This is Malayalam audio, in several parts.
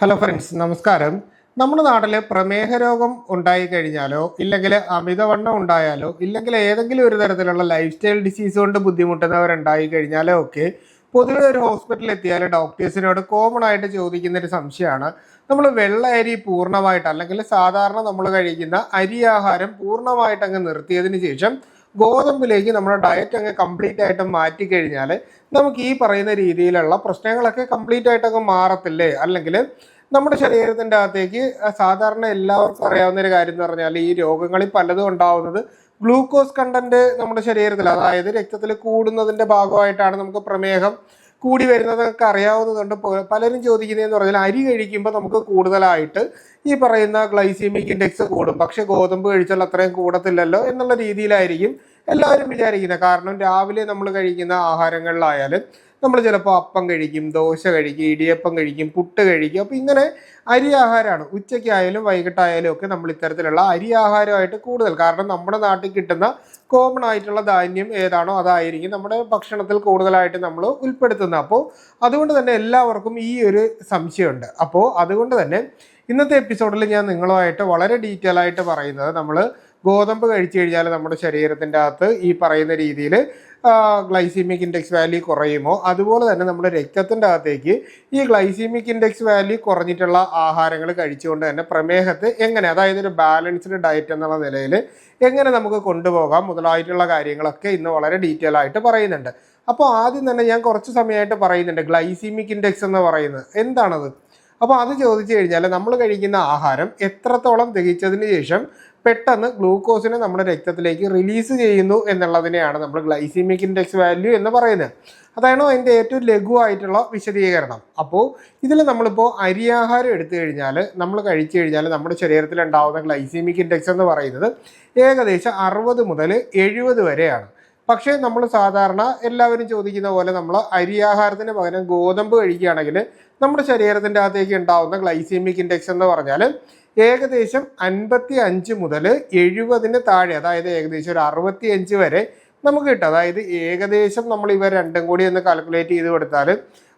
ഹലോ ഫ്രണ്ട്സ് നമസ്കാരം. നമ്മുടെ നാട്ടിൽ പ്രമേഹ രോഗം ഉണ്ടായി കഴിഞ്ഞാലോ ഇല്ലെങ്കിൽ അമിതവണ്ണം ഉണ്ടായാലോ ഇല്ലെങ്കിൽ ഏതെങ്കിലും ഒരു തരത്തിലുള്ള ലൈഫ് സ്റ്റൈൽ ഡിസീസ് കൊണ്ട് ബുദ്ധിമുട്ടുന്നവരുണ്ടായി കഴിഞ്ഞാലോ ഒക്കെ പൊതുവെ ഒരു ഹോസ്പിറ്റലിൽ എത്തിയാൽ ഡോക്ടേഴ്സിനോട് കോമൺ ആയിട്ട് ചോദിക്കുന്ന ഒരു സംശയമാണ്. നമ്മൾ വെള്ള അരി പൂർണമായിട്ട് അല്ലെങ്കിൽ സാധാരണ നമ്മൾ കഴിക്കുന്ന അരി ആഹാരം പൂർണമായിട്ട് അങ്ങ് നിർത്തിയതിന് ശേഷം ഗോതമ്പിലേക്ക് നമ്മുടെ ഡയറ്റ് അങ്ങ് കംപ്ലീറ്റ് ആയിട്ട് മാറ്റി കഴിഞ്ഞാൽ നമുക്ക് ഈ പറയുന്ന രീതിയിലുള്ള പ്രശ്നങ്ങളൊക്കെ കംപ്ലീറ്റ് ആയിട്ടൊക്കെ മാറത്തില്ലേ? അല്ലെങ്കിൽ നമ്മുടെ ശരീരത്തിന്റെ അകത്തേക്ക് സാധാരണ എല്ലാവർക്കും അറിയാവുന്ന ഒരു കാര്യം എന്ന് പറഞ്ഞാൽ ഈ രോഗങ്ങളിൽ പലതും ഉണ്ടാവുന്നത് ഗ്ലൂക്കോസ് കണ്ടന്റ് നമ്മുടെ ശരീരത്തിൽ അതായത് രക്തത്തിൽ കൂടുന്നതിന്റെ ഭാഗമായിട്ടാണ് നമുക്ക് പ്രമേഹം കൂടി വരുന്നതൊക്കെ അറിയാവുന്നതുകൊണ്ട് പലരും ചോദിക്കുന്നതെന്ന് പറഞ്ഞാൽ അരി കഴിക്കുമ്പോൾ നമുക്ക് കൂടുതലായിട്ട് ഈ പറയുന്ന ഗ്ലൈസീമിക് ഇൻഡെക്സ് കൂടും. പക്ഷെ ഗോതമ്പ് കഴിച്ചാൽ അത്രയും കൂടത്തില്ലല്ലോ എന്നുള്ള രീതിയിലായിരിക്കും എല്ലാവരും വിചാരിക്കുന്നത് കാരണം രാവിലെ നമ്മൾ കഴിക്കുന്ന ആഹാരങ്ങളിലായാലും നമ്മൾ ചിലപ്പോൾ അപ്പം കഴിക്കും ദോശ കഴിക്കും ഇടിയപ്പം കഴിക്കും പുട്ട് കഴിക്കും. അപ്പോൾ ഇങ്ങനെ അരി ആഹാരമാണ്. ഉച്ചയ്ക്കായാലും വൈകിട്ടായാലും ഒക്കെ നമ്മൾ ഇത്തരത്തിലുള്ള അരി ആഹാരമായിട്ട് കൂടുതൽ. കാരണം നമ്മുടെ നാട്ടിൽ കിട്ടുന്ന കോമൺ ആയിട്ടുള്ള ധാന്യം ഏതാണോ അതായിരിക്കും നമ്മുടെ ഭക്ഷണത്തിൽ കൂടുതലായിട്ട് നമ്മൾ ഉൾപ്പെടുത്തുന്നത്. അപ്പോൾ അതുകൊണ്ട് തന്നെ എല്ലാവർക്കും ഈ ഒരു സംശയമുണ്ട്. അപ്പോൾ അതുകൊണ്ട് തന്നെ ഇന്നത്തെ എപ്പിസോഡിൽ ഞാൻ നിങ്ങളുമായിട്ട് വളരെ ഡീറ്റെയിൽ ആയിട്ട് പറയുന്നത് നമ്മൾ ഗോതമ്പ് കഴിച്ചു കഴിഞ്ഞാൽ നമ്മുടെ ശരീരത്തിന്റെ അകത്ത് ഈ പറയുന്ന രീതിയിൽ ഗ്ലൈസീമിക് ഇൻഡെക്സ് വാല്യൂ കുറയുമോ? അതുപോലെ തന്നെ നമ്മുടെ രക്തത്തിന്റെ അകത്തേക്ക് ഈ ഗ്ലൈസീമിക് ഇൻഡെക്സ് വാല്യൂ കുറഞ്ഞിട്ടുള്ള ആഹാരങ്ങൾ കഴിച്ചുകൊണ്ട് തന്നെ പ്രമേഹത്തെ എങ്ങനെ അതായത് ഒരു ബാലൻസ്ഡ് ഡയറ്റ് എന്നുള്ള നിലയിൽ എങ്ങനെ നമുക്ക് കൊണ്ടുപോകാം മുതലായിട്ടുള്ള കാര്യങ്ങളൊക്കെ ഇന്ന് വളരെ ഡീറ്റെയിൽ ആയിട്ട് പറയുന്നുണ്ട്. അപ്പോൾ ആദ്യം തന്നെ ഞാൻ കുറച്ച് സമയമായിട്ട് പറയുന്നുണ്ട് ഗ്ലൈസീമിക് ഇൻഡെക്സ് എന്ന് പറയുന്നത്. എന്താണത്? അപ്പോൾ അത് ചോദിച്ചു കഴിഞ്ഞാൽ നമ്മൾ കഴിക്കുന്ന ആഹാരം എത്രത്തോളം ദഹിച്ചതിന് ശേഷം പെട്ടെന്ന് ഗ്ലൂക്കോസിനെ നമ്മുടെ രക്തത്തിലേക്ക് റിലീസ് ചെയ്യുന്നു എന്നുള്ളതിനെയാണ് നമ്മൾ ഗ്ലൈസീമിക് ഇൻഡെക്സ് വാല്യൂ എന്ന് പറയുന്നത്. അതാണ് അതിന്റെ ഏറ്റവും ലഘുവായിട്ടുള്ള വിശദീകരണം. അപ്പോൾ ഇതിൽ നമ്മളിപ്പോൾ അരിയാഹാരം എടുത്തു കഴിഞ്ഞാൽ നമ്മൾ കഴിച്ചു കഴിഞ്ഞാൽ നമ്മുടെ ശരീരത്തിൽ ഉണ്ടാകുന്ന ഗ്ലൈസീമിക് ഇൻഡെക്സ് എന്ന് പറയുന്നത് ഏകദേശം അറുപത് മുതൽ എഴുപത് വരെയാണ്. പക്ഷേ നമ്മൾ സാധാരണ എല്ലാവരും ചോദിക്കുന്ന പോലെ നമ്മൾ അരിയാഹാരത്തിന് പകരം ഗോതമ്പ് കഴിക്കുകയാണെങ്കിൽ നമ്മുടെ ശരീരത്തിന്റെ അകത്തേക്ക് ഉണ്ടാവുന്ന ഗ്ലൈസീമിക് ഇൻഡെക്സ് എന്ന് പറഞ്ഞാൽ ഏകദേശം അൻപത്തി അഞ്ച് മുതൽ എഴുപതിന് താഴെ അതായത് ഏകദേശം ഒരു അറുപത്തി അഞ്ച് വരെ നമുക്ക് കിട്ടും. അതായത് ഏകദേശം നമ്മൾ ഇവ രണ്ടും കൂടി ഒന്ന് കാൽക്കുലേറ്റ് ചെയ്ത് കൊടുത്താൽ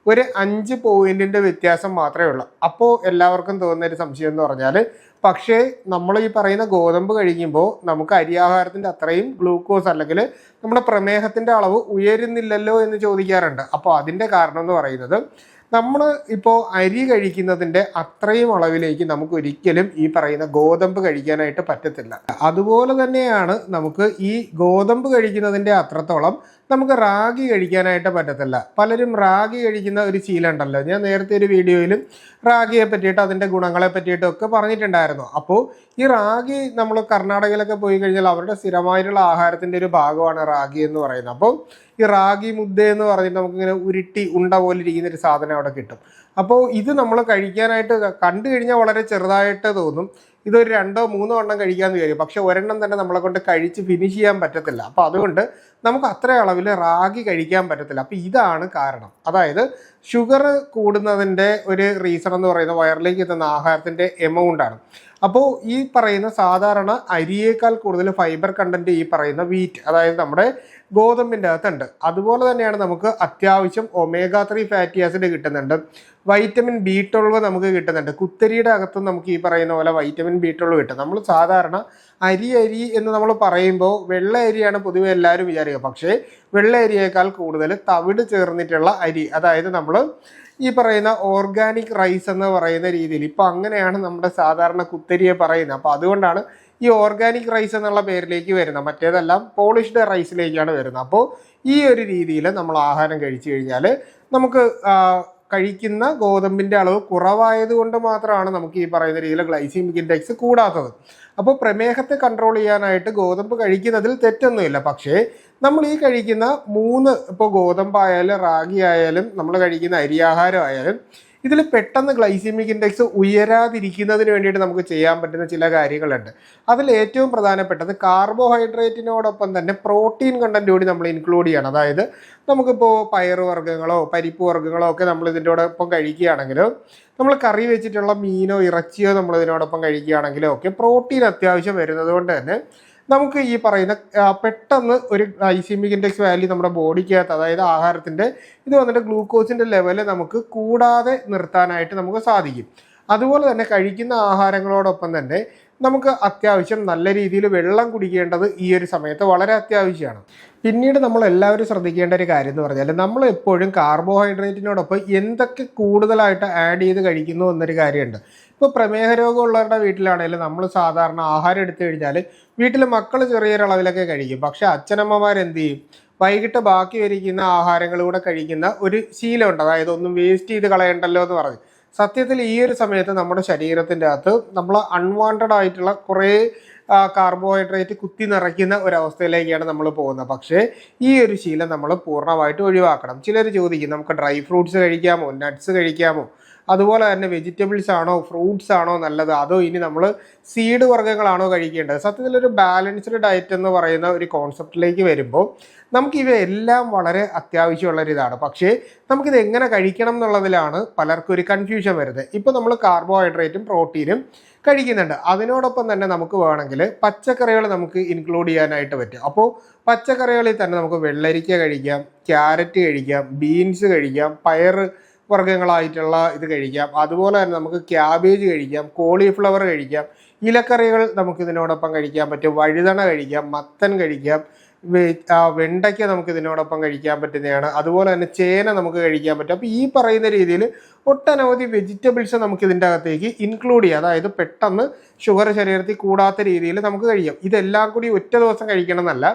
ഒരു അഞ്ച് പോയിന്റിന്റെ വ്യത്യാസം മാത്രമേ ഉള്ളൂ. അപ്പോൾ എല്ലാവർക്കും തോന്നുന്ന ഒരു സംശയം എന്ന് പറഞ്ഞാൽ പക്ഷേ നമ്മൾ ഈ പറയുന്ന ഗോതമ്പ് കഴിക്കുമ്പോൾ നമുക്ക് അരിയാഹാരത്തിന്റെ അത്രയും ഗ്ലൂക്കോസ് അല്ലെങ്കിൽ നമ്മുടെ പ്രമേഹത്തിന്റെ അളവ് ഉയരുന്നില്ലല്ലോ എന്ന് ചോദിക്കാറുണ്ട്. അപ്പോൾ അതിന്റെ കാരണം എന്ന് പറയുന്നത് നമ്മൾ ഇപ്പോൾ അരി കഴിക്കുന്നതിന്റെ അത്രയും അളവിലേക്ക് നമുക്ക് ഒരിക്കലും ഈ പറയുന്ന ഗോതമ്പ് കഴിക്കാനായിട്ട് പറ്റത്തില്ല. അതുപോലെ തന്നെയാണ് നമുക്ക് ഈ ഗോതമ്പ് കഴിക്കുന്നതിന്റെ അത്രത്തോളം നമുക്ക് റാഗി കഴിക്കാനായിട്ട് പറ്റത്തില്ല. പലരും റാഗി കഴിക്കുന്ന ഒരു ശീലം ഉണ്ടല്ലോ. ഞാൻ നേരത്തെ ഒരു വീഡിയോയിലും റാഗിയെ പറ്റിയിട്ട് അതിന്റെ ഗുണങ്ങളെ പറ്റിയിട്ടും ഒക്കെ പറഞ്ഞിട്ടുണ്ടായിരുന്നു. അപ്പോൾ ഈ റാഗി നമ്മൾ കർണാടകയിലൊക്കെ പോയി കഴിഞ്ഞാൽ അവരുടെ സ്ഥിരമായിട്ടുള്ള ആഹാരത്തിന്റെ ഒരു ഭാഗമാണ് റാഗി എന്ന് പറയുന്നത്. അപ്പോൾ ഈ റാഗി മുദ്ദ എന്ന് പറഞ്ഞിട്ട് നമുക്കിങ്ങനെ ഉരുട്ടി ഉണ്ട പോലെ ഇരിക്കുന്ന ഒരു സാധനം അവിടെ കിട്ടും. അപ്പോൾ ഇത് നമ്മൾ കഴിക്കാനായിട്ട് കണ്ടു കഴിഞ്ഞാൽ വളരെ ചെറുതായിട്ട് തോന്നും. ഇതൊരു രണ്ടോ മൂന്നോ എണ്ണം കഴിക്കാമെന്ന് വിചാരിക്കും. പക്ഷെ ഒരെണ്ണം തന്നെ നമ്മളെ കൊണ്ട് കഴിച്ച് ഫിനിഷ് ചെയ്യാൻ പറ്റത്തില്ല. അപ്പോൾ അതുകൊണ്ട് നമുക്ക് അത്ര അളവിൽ റാഗി കഴിക്കാൻ പറ്റത്തില്ല. അപ്പോൾ ഇതാണ് കാരണം. അതായത് ഷുഗർ കൂടുന്നതിന്റെ ഒരു റീസൺ എന്ന് പറയുന്നത് വയറിലേക്ക് എത്തുന്ന ആഹാരത്തിന്റെ എമൗണ്ട് ആണ്. അപ്പോൾ ഈ പറയുന്ന സാധാരണ അരിയേക്കാൾ കൂടുതൽ ഫൈബർ കണ്ടന്റ് ഈ പറയുന്ന വീറ്റ് അതായത് നമ്മുടെ ഗോതമ്പിന്റെ അകത്തുണ്ട്. അതുപോലെ തന്നെയാണ് നമുക്ക് അത്യാവശ്യം ഒമേഗ ത്രീ ഫാറ്റി ആസിഡ് കിട്ടുന്നുണ്ട്. വൈറ്റമിൻ ബി ട്വൽവ് നമുക്ക് കിട്ടുന്നുണ്ട്. കുത്തരിയുടെ അകത്തും നമുക്ക് ഈ പറയുന്ന പോലെ വൈറ്റമിൻ ബി ട്വൽവ് കിട്ടും. നമ്മൾ സാധാരണ അരി അരി എന്ന് നമ്മൾ പറയുമ്പോൾ വെള്ള അരിയാണ് പൊതുവെ എല്ലാവരും വിചാരിക്കുക. പക്ഷേ വെള്ള അരിയേക്കാൾ കൂടുതൽ തവിട് ചേർന്നിട്ടുള്ള അരി അതായത് നമ്മൾ ഈ പറയുന്ന ഓർഗാനിക് റൈസ് എന്ന് പറയുന്ന രീതിയിൽ. ഇപ്പം അങ്ങനെയാണ് നമ്മുടെ സാധാരണ കുത്തരിയെ പറയുന്നത്. അപ്പോൾ അതുകൊണ്ടാണ് ഈ ഓർഗാനിക് റൈസ് എന്നുള്ള പേരിലേക്ക് വരുന്നത്. മറ്റേതെല്ലാം പോളിഷ്ഡ് റൈസിലേക്കാണ് വരുന്നത്. അപ്പോൾ ഈ ഒരു രീതിയിൽ നമ്മൾ ആഹാരം കഴിച്ചു കഴിഞ്ഞാൽ നമുക്ക് കഴിക്കുന്ന ഗോതമ്പിന്റെ അളവ് കുറവായത് കൊണ്ട് മാത്രമാണ് നമുക്ക് ഈ പറയുന്ന രീതിയിൽ ഗ്ലൈസീമിക് ഇൻഡെക്സ് കൂടാത്തത്. അപ്പോൾ പ്രമേഹത്തെ കൺട്രോൾ ചെയ്യാനായിട്ട് ഗോതമ്പ് കഴിക്കുന്നതിൽ തെറ്റൊന്നുമില്ല. പക്ഷേ നമ്മൾ ഈ കഴിക്കുന്ന മൂന്ന് ഇപ്പോൾ ഗോതമ്പായാലും റാഗി ആയാലും നമ്മൾ കഴിക്കുന്ന അരിയാഹാരം ആയാലും ഇതിൽ പെട്ടെന്ന് ഗ്ലൈസീമിക് ഇൻഡെക്സ് ഉയരാതിരിക്കുന്നതിന് വേണ്ടിയിട്ട് നമുക്ക് ചെയ്യാൻ പറ്റുന്ന ചില കാര്യങ്ങളുണ്ട്. അതിൽ ഏറ്റവും പ്രധാനപ്പെട്ടത് കാർബോഹൈഡ്രേറ്റിനോടൊപ്പം തന്നെ പ്രോട്ടീൻ കണ്ടന്റ് കൂടി നമ്മൾ ഇൻക്ലൂഡ് ചെയ്യണം. അതായത് നമുക്കിപ്പോൾ പയറ് വർഗങ്ങളോ പരിപ്പ് വർഗങ്ങളോ ഒക്കെ നമ്മൾ ഇതിന്റെയോടൊപ്പം കഴിക്കുകയാണെങ്കിൽ നമ്മൾ കറി വെച്ചിട്ടുള്ള മീനോ ഇറച്ചിയോ നമ്മൾ ഇതിനോടൊപ്പം കഴിക്കുകയാണെങ്കിലോ ഒക്കെ പ്രോട്ടീൻ അത്യാവശ്യം വരുന്നത് കൊണ്ട് തന്നെ നമുക്ക് ഈ പറയുന്ന പെട്ടെന്ന് ഒരു ഗ്ലൈസീമിക് ഇൻഡെക്സ് വാല്യൂ നമ്മുടെ ബോഡിക്കകത്ത് അതായത് ആഹാരത്തിന്റെ ഇത് വന്നിട്ട് ഗ്ലൂക്കോസിന്റെ ലെവൽ നമുക്ക് കൂടാതെ നിർത്താനായിട്ട് നമുക്ക് സാധിക്കും. അതുപോലെ തന്നെ കഴിക്കുന്ന ആഹാരങ്ങളോടൊപ്പം തന്നെ നമുക്ക് അത്യാവശ്യം നല്ല രീതിയിൽ വെള്ളം കുടിക്കേണ്ടത് ഈ ഒരു സമയത്ത് വളരെ അത്യാവശ്യമാണ്. പിന്നീട് നമ്മൾ എല്ലാവരും ശ്രദ്ധിക്കേണ്ട ഒരു കാര്യം എന്ന് പറഞ്ഞാൽ നമ്മൾ എപ്പോഴും കാർബോഹൈഡ്രേറ്റിനോടൊപ്പം എന്തൊക്കെ കൂടുതലായിട്ട് ആഡ് ചെയ്ത് കഴിക്കുന്നു എന്നൊരു കാര്യമുണ്ട്. ഇപ്പോൾ പ്രമേഹ രോഗമുള്ളവരുടെ വീട്ടിലാണെങ്കിലും നമ്മൾ സാധാരണ ആഹാരം എടുത്തു കഴിഞ്ഞാൽ വീട്ടിൽ മക്കൾ ചെറിയൊരളവിലൊക്കെ കഴിക്കും. പക്ഷേ അച്ഛനമ്മമാർ എന്ത് ചെയ്യും? വൈകിട്ട് ബാക്കി വരിക്കുന്ന ആഹാരങ്ങൾ കൂടെ കഴിക്കുന്ന ഒരു ശീലമുണ്ട്. അതായത് ഒന്നും വേസ്റ്റ് ചെയ്ത് കളയണ്ടല്ലോ എന്ന് പറഞ്ഞ്. സത്യത്തിൽ ഈ ഒരു സമയത്ത് നമ്മുടെ ശരീരത്തിന്റെ അകത്ത് നമ്മൾ അൺവാണ്ടഡ് ആയിട്ടുള്ള കുറേ കാർബോഹൈഡ്രേറ്റ് കുത്തി നിറയ്ക്കുന്ന ഒരവസ്ഥയിലേക്കാണ് നമ്മൾ പോകുന്നത്. പക്ഷേ ഈ ഒരു ശീലം നമ്മൾ പൂർണമായിട്ട് ഒഴിവാക്കണം. ചിലർ ചോദിക്കും നമുക്ക് ഡ്രൈ ഫ്രൂട്ട്സ് കഴിക്കാമോ നട്ട്സ് കഴിക്കാമോ? അതുപോലെ തന്നെ വെജിറ്റബിൾസ് ആണോ ഫ്രൂട്ട്സ് ആണോ നല്ലത്? അതോ ഇനി നമ്മൾ സീഡ് വർഗങ്ങളാണോ കഴിക്കേണ്ടത്? സത്യത്തിൽ ഒരു ബാലൻസ്ഡ് ഡയറ്റ് എന്ന് പറയുന്ന ഒരു കോൺസെപ്റ്റിലേക്ക് വരുമ്പോൾ നമുക്ക് ഇവയെല്ലാം വളരെ അത്യാവശ്യമുള്ള ഒരു ഇതാണ് പക്ഷേ നമുക്കിത് എങ്ങനെ കഴിക്കണം എന്നുള്ളതിലാണ് പലർക്കും ഒരു കൺഫ്യൂഷൻ വരുന്നത്. ഇപ്പോൾ നമ്മൾ കാർബോഹൈഡ്രേറ്റും പ്രോട്ടീനും കഴിക്കുന്നുണ്ട്. അതിനോടൊപ്പം തന്നെ നമുക്ക് വേണമെങ്കിൽ പച്ചക്കറികൾ നമുക്ക് ഇൻക്ലൂഡ് ചെയ്യാനായിട്ട് പറ്റും. അപ്പോൾ പച്ചക്കറികളിൽ തന്നെ നമുക്ക് വെള്ളരിക്ക കഴിക്കാം ക്യാരറ്റ് കഴിക്കാം ബീൻസ് കഴിക്കാം പയർ വർഗങ്ങളായിട്ടുള്ള ഇത് കഴിക്കാം. അതുപോലെ തന്നെ നമുക്ക് ക്യാബേജ് കഴിക്കാം കോളിഫ്ലവർ കഴിക്കാം ഇലക്കറികൾ നമുക്ക് ഇതിനോടൊപ്പം കഴിക്കാൻ പറ്റും വഴുതണ കഴിക്കാം മത്തൻ കഴിക്കാം വെണ്ടയ്ക്ക നമുക്ക് ഇതിനോടൊപ്പം കഴിക്കാൻ പറ്റുന്നതാണ്. അതുപോലെ തന്നെ ചേന നമുക്ക് കഴിക്കാൻ പറ്റും. അപ്പോൾ ഈ പറയുന്ന രീതിയിൽ ഒട്ടനവധി വെജിറ്റബിൾസ് നമുക്ക് ഇതിന്റെ അകത്തേക്ക് ഇൻക്ലൂഡ് ചെയ്യാം. അതായത് പെട്ടെന്ന് ഷുഗർ ശരീരത്തിൽ കൂടാത്ത രീതിയിൽ നമുക്ക് കഴിക്കാം. ഇതെല്ലാം കൂടി ഒറ്റ ദിവസം കഴിക്കണം എന്നല്ല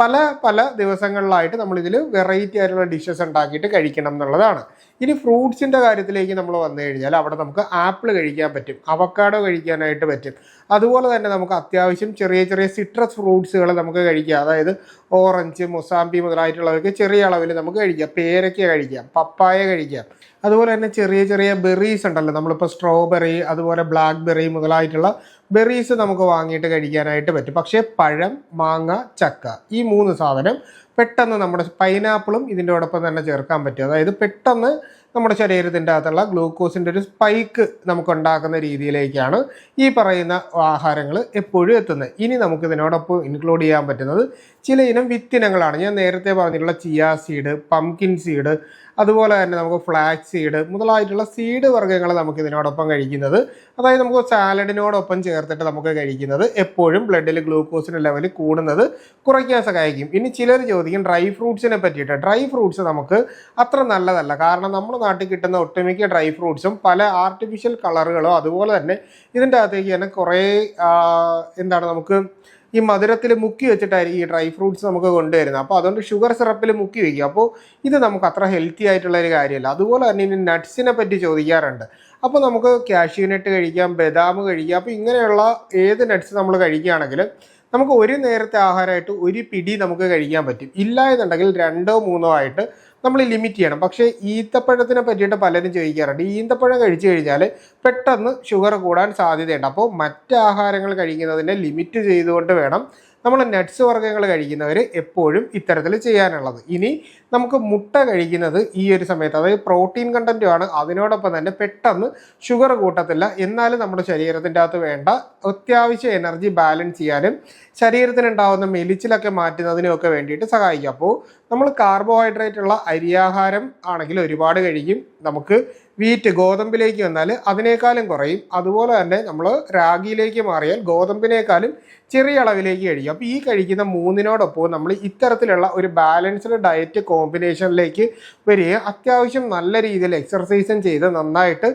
പല പല ദിവസങ്ങളിലായിട്ട് നമ്മളിതിൽ വെറൈറ്റി ആയിട്ടുള്ള ഡിഷസ് ഉണ്ടാക്കിയിട്ട് കഴിക്കണം എന്നുള്ളതാണ്. ഇനി ഫ്രൂട്ട്സിന്റെ കാര്യത്തിലേക്ക് നമ്മൾ വന്നു കഴിഞ്ഞാൽ അവിടെ നമുക്ക് ആപ്പിൾ കഴിക്കാൻ പറ്റും അവക്കാഡോ കഴിക്കാനായിട്ട് പറ്റും. അതുപോലെ തന്നെ നമുക്ക് അത്യാവശ്യം ചെറിയ ചെറിയ സിട്രസ് ഫ്രൂട്ട്സുകൾ നമുക്ക് കഴിക്കാം. അതായത് ഓറഞ്ച് മൊസാമ്പി മുതലായിട്ടുള്ളവർക്ക് ചെറിയ അളവിൽ നമുക്ക് കഴിക്കാം. പേരയ്ക്ക കഴിക്കാം പപ്പായ കഴിക്കാം. അതുപോലെ തന്നെ ചെറിയ ചെറിയ ബെറീസ് ഉണ്ടല്ലോ. നമ്മളിപ്പോൾ സ്ട്രോബെറി അതുപോലെ ബ്ലാക്ക്ബെറി മുതലായിട്ടുള്ള ബെറീസ് നമുക്ക് വാങ്ങിയിട്ട് കഴിക്കാനായിട്ട് പറ്റും. പക്ഷേ പഴം മാങ്ങ ചക്ക ഈ മൂന്ന് സാധനം പെട്ടെന്ന് നമ്മുടെ പൈനാപ്പിളും ഇതിന്റെ തന്നെ ചേർക്കാൻ പറ്റും. അതായത് പെട്ടെന്ന് നമ്മുടെ ശരീരത്തിന്റെ അകത്തുള്ള ഗ്ലൂക്കോസിന്റെ ഒരു സ്പൈക്ക് നമുക്കുണ്ടാക്കുന്ന രീതിയിലേക്കാണ് ഈ പറയുന്ന ആഹാരങ്ങൾ എപ്പോഴും എത്തുന്നത്. ഇനി നമുക്ക് ഇതിനോടൊപ്പം ഇൻക്ലൂഡ് ചെയ്യാൻ പറ്റുന്നത് ചില ഇനം വിത്തിനങ്ങളാണ്. ഞാൻ നേരത്തെ പറഞ്ഞിട്ടുള്ള ചിയാ സീഡ് പംകിൻ സീഡ് അതുപോലെ തന്നെ നമുക്ക് ഫ്ലാക്സ് സീഡ് മുതലായിട്ടുള്ള സീഡ് വർഗങ്ങൾ നമുക്ക് ഇതിനോടൊപ്പം കഴിക്കുന്നത്. അതായത് നമുക്ക് സാലഡിനോടൊപ്പം ചേർത്തിട്ട് നമുക്ക് കഴിക്കുന്നത് എപ്പോഴും ബ്ലഡിൽ ഗ്ലൂക്കോസിന്റെ ലെവൽ കൂടുന്നത് കുറയ്ക്കാൻ സഹായിക്കും. ഇനി ചിലർ ചോദിക്കും ഡ്രൈ ഫ്രൂട്ട്സിനെ പറ്റിയിട്ട് ഡ്രൈ ഫ്രൂട്ട്സ് നമുക്ക് അത്ര നല്ലതല്ല. കാരണം നമ്മുടെ നാട്ടിൽ കിട്ടുന്ന ഒട്ടുമിക്ക ഡ്രൈ ഫ്രൂട്ട്സും പല ആർട്ടിഫിഷ്യൽ കളറുകളോ അതുപോലെ തന്നെ ഇതിന്റെ അകത്തേക്ക് തന്നെ കുറേ എന്താണ് നമുക്ക് ഈ മധുരത്തിൽ മുക്കി വെച്ചിട്ടായിരിക്കും ഈ ഡ്രൈ ഫ്രൂട്ട്സ് നമുക്ക് കൊണ്ടുവരുന്നത്. അപ്പോൾ അതുകൊണ്ട് ഷുഗർ സിറപ്പിൽ മുക്കി വയ്ക്കും അപ്പോൾ ഇത് നമുക്ക് അത്ര ഹെൽത്തി ആയിട്ടുള്ള ഒരു കാര്യമല്ല. അതുപോലെ തന്നെ ഇനി നട്ട്സിനെ പറ്റി ചോദിക്കാറുണ്ട്. അപ്പോൾ നമുക്ക് കാഷ്യൂ നട്ട് കഴിക്കാം ബദാം കഴിക്കാം. അപ്പോൾ ഇങ്ങനെയുള്ള ഏത് നട്ട്സ് നമ്മൾ കഴിക്കുകയാണെങ്കിലും നമുക്ക് ഒരു നേരത്തെ ആഹാരമായിട്ട് ഒരു പിടി നമുക്ക് കഴിക്കാൻ പറ്റും. ഇല്ല എന്നുണ്ടെങ്കിൽ രണ്ടോ മൂന്നോ ആയിട്ട് നമ്മൾ ലിമിറ്റ് ചെയ്യണം. പക്ഷേ ഈത്തപ്പഴത്തിനെ പറ്റിയിട്ട് പലരും ചോദിക്കാറുണ്ട്. ഈന്തപ്പഴം കഴിച്ചു കഴിഞ്ഞാൽ പെട്ടെന്ന് ഷുഗർ കൂടാൻ സാധ്യതയുണ്ട്. അപ്പോൾ മറ്റ് ആഹാരങ്ങൾ കഴിക്കുന്നതിനെ ലിമിറ്റ് ചെയ്തുകൊണ്ട് വേണം നമ്മൾ നട്ട്സ് വർഗങ്ങൾ കഴിക്കുന്നവർ എപ്പോഴും ഇത്തരത്തിൽ ചെയ്യാനുള്ളത്. ഇനി നമുക്ക് മുട്ട കഴിക്കുന്നത് ഈ ഒരു സമയത്ത് അതായത് പ്രോട്ടീൻ കണ്ടന്റുമാണ് അതിനോടൊപ്പം തന്നെ പെട്ടെന്ന് ഷുഗർ കൂട്ടത്തില്ല. എന്നാലും നമ്മുടെ ശരീരത്തിന്റെ അകത്ത് വേണ്ട അത്യാവശ്യ എനർജി ബാലൻസ് ചെയ്യാനും ശരീരത്തിനുണ്ടാകുന്ന മെലിച്ചിലൊക്കെ മാറ്റുന്നതിനും ഒക്കെ വേണ്ടിയിട്ട് സഹായിക്കും. അപ്പോൾ നമ്മൾ കാർബോഹൈഡ്രേറ്റ് ഉള്ള അരിയാഹാരം ആണെങ്കിൽ ഒരുപാട് കഴിക്കും. നമുക്ക് വീറ്റ് ഗോതമ്പിലേക്ക് വന്നാൽ അതിനേക്കാളും കുറയും. അതുപോലെ തന്നെ നമ്മൾ റാഗിയിലേക്ക് മാറിയാൽ ഗോതമ്പിനേക്കാളും ചെറിയ അളവിലേക്ക് കഴിക്കും. അപ്പോൾ ഈ കഴിക്കുന്ന മൂന്നിനോടൊപ്പം നമ്മൾ ഇത്തരത്തിലുള്ള ഒരു ബാലൻസ്ഡ് ഡയറ്റ് കോമ്പിനേഷനിലേക്ക് വരികയും അത്യാവശ്യം നല്ല രീതിയിൽ എക്സർസൈസും ചെയ്ത് നന്നായിട്ട്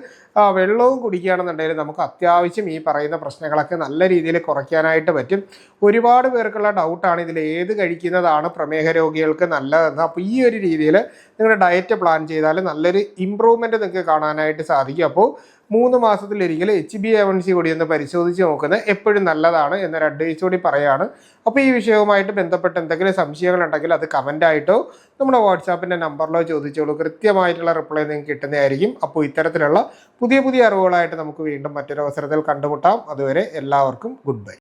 വെള്ളവും കുടിക്കുകയാണെന്നുണ്ടെങ്കിൽ നമുക്ക് അത്യാവശ്യം ഈ പറയുന്ന പ്രശ്നങ്ങളൊക്കെ നല്ല രീതിയിൽ കുറയ്ക്കാനായിട്ട് പറ്റും. ഒരുപാട് പേർക്കുള്ള ഡൗട്ടാണ് ഇതിൽ ഏത് കഴിക്കുന്നതാണ് പ്രമേഹ രോഗികൾക്ക് നല്ലതെന്ന്. അപ്പോൾ ഈ ഒരു രീതിയിൽ നിങ്ങളുടെ ഡയറ്റ് പ്ലാൻ ചെയ്താൽ നല്ലൊരു ഇമ്പ്രൂവ്മെന്റ് നിങ്ങൾക്ക് കാണാനായിട്ട് സാധിക്കും. അപ്പോൾ മൂന്ന് മാസത്തിലൊരിക്കൽ H B A one C കൂടി ഒന്ന് പരിശോധിച്ച് നോക്കുന്നത് എപ്പോഴും നല്ലതാണ് എന്നൊരു അഡ്വൈസ് കൂടി പറയാണ്. അപ്പോൾ ഈ വിഷയവുമായിട്ട് ബന്ധപ്പെട്ട് എന്തെങ്കിലും സംശയങ്ങളുണ്ടെങ്കിൽ അത് കമന്റായിട്ടോ നമ്മുടെ വാട്സാപ്പിന്റെ നമ്പറിലോ ചോദിച്ചോളൂ. കൃത്യമായിട്ടുള്ള റിപ്ലൈ നിങ്ങൾക്ക് കിട്ടുന്നതായിരിക്കും. അപ്പോൾ ഇത്തരത്തിലുള്ള പുതിയ പുതിയ അറിവുകളായിട്ട് നമുക്ക് വീണ്ടും മറ്റൊരു അവസരത്തിൽ കണ്ടുമുട്ടാം. അതുവരെ എല്ലാവർക്കും ഗുഡ് ബൈ